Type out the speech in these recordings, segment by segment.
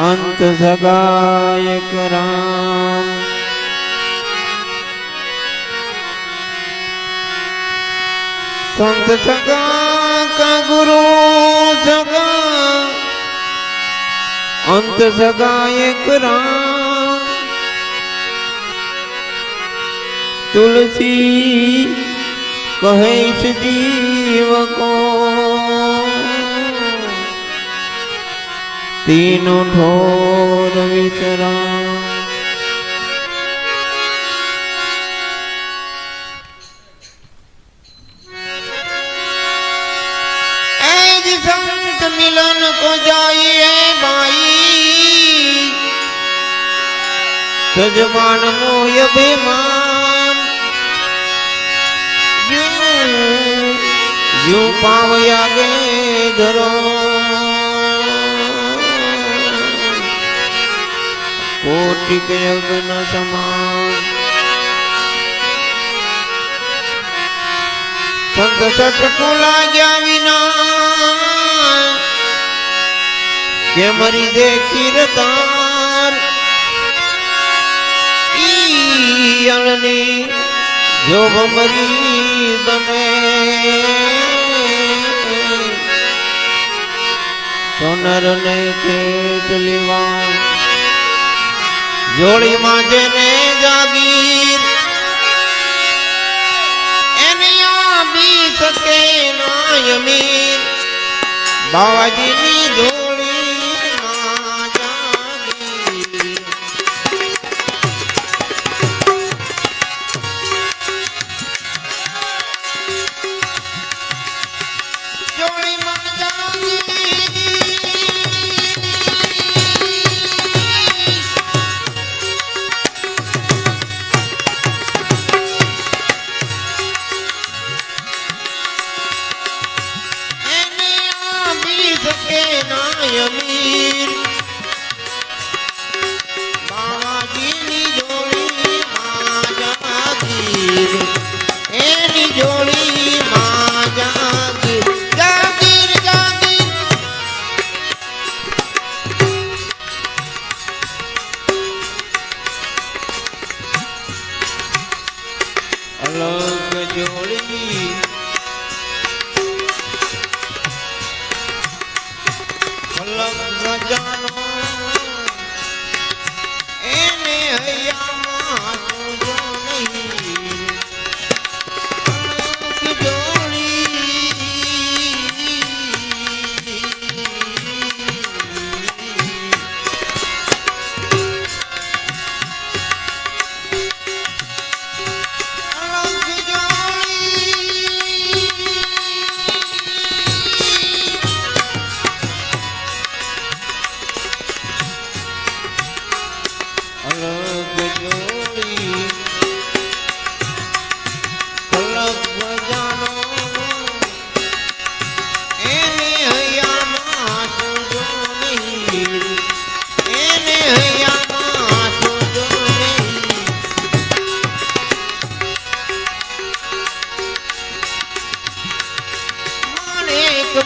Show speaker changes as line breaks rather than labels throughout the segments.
અંત સગાયક રામ સંત સગા કા ગુરુ સગા અંત સગાયક રામ તુલસી કહે છે જીવ તીનો ઠોર વિતરા સંત મિલન કો જાઈએ ભાઈ સજમાન મોય બેમાન યુ યુ પાવયા ગે ધરો. કોટિક યજ્ઞ સમાન સંત સટકુ લાગ્યા વિના કે મરી દે કીર્તાર ઈ અણની જો મરી બને. સોનર નરને કેટલી વાર જોડીમાં જેને જાગીર એને આપી શકે ના અમીર. બાવાજીની જોડી શકે ના અમીર. બાવાજીની જોડી માં જાગીર એની જોડી માં જાગીર જાગીર. જાગીર અલગ જોડી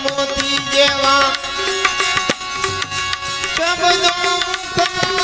મોતી જેવા શબ્દો મુખમાં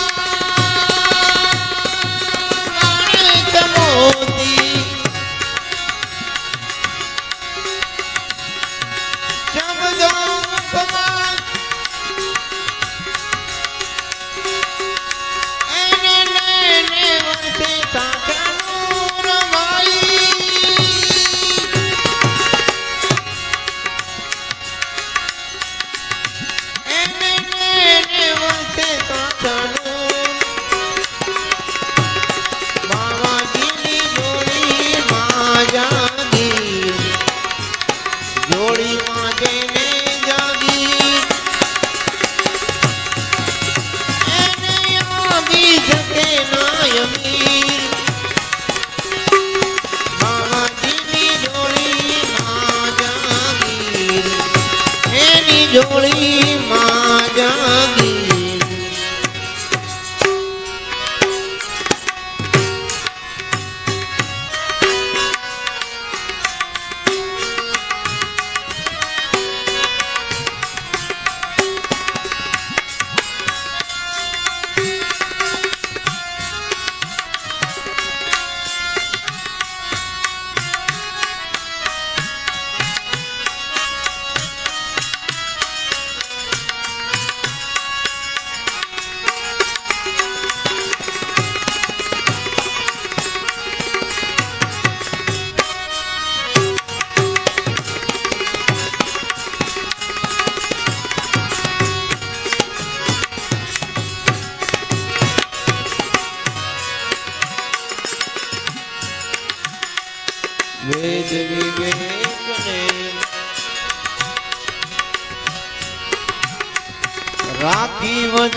ही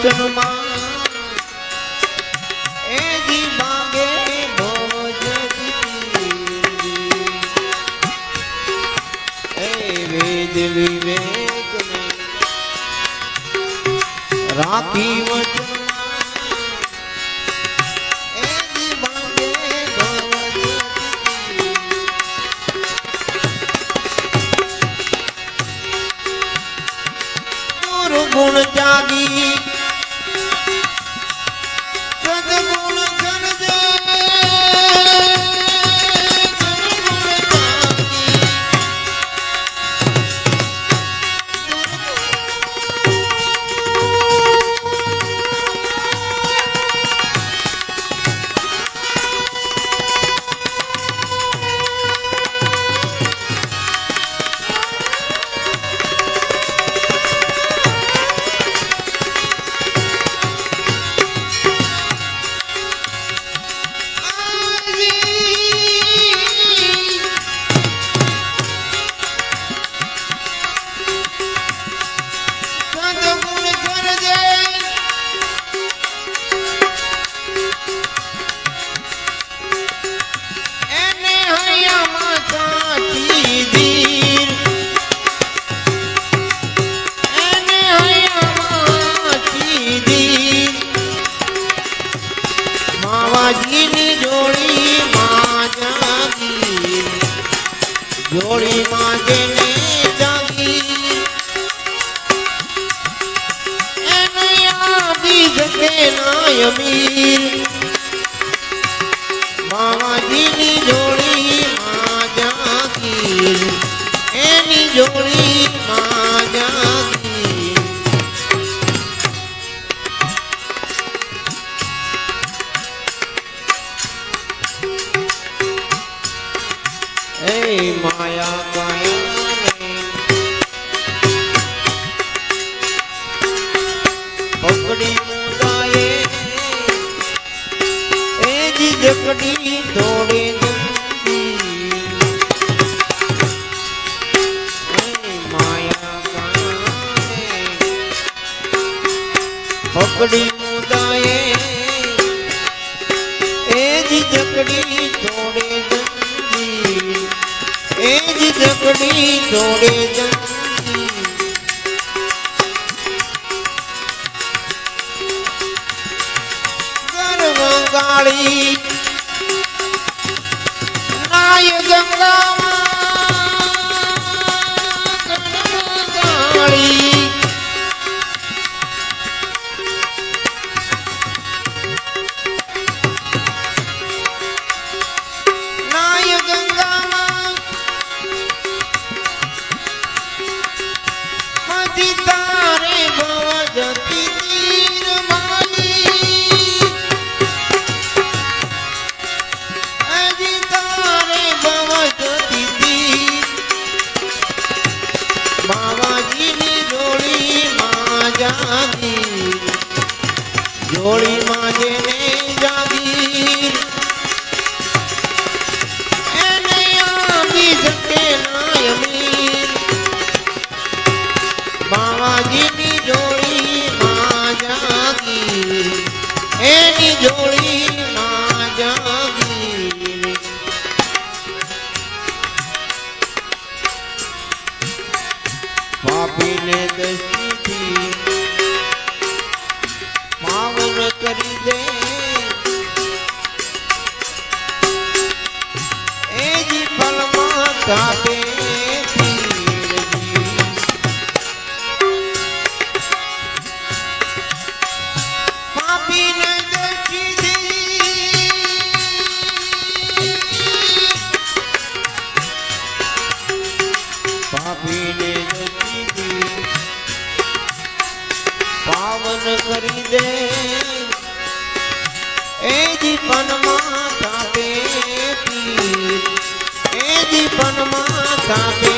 રાખી વચનમાં એ જી જોડી માં જેને પકડી મુદાએ એ જી જકડી દોડે પકડી મુદાએ એ જી જકડી દોડે જંગી એ જી જકડી દોડે જંગી காளி માં જાગી જોડી માં જેને જાગી એને આવી શકે નાય મીર બાવાજીની જોડી માં જાગી એની જોડી પાપીને દૃષ્ટિથી પાવન કરી દે. એ જીવનમાં સાથે એ જીવનમાં સાથે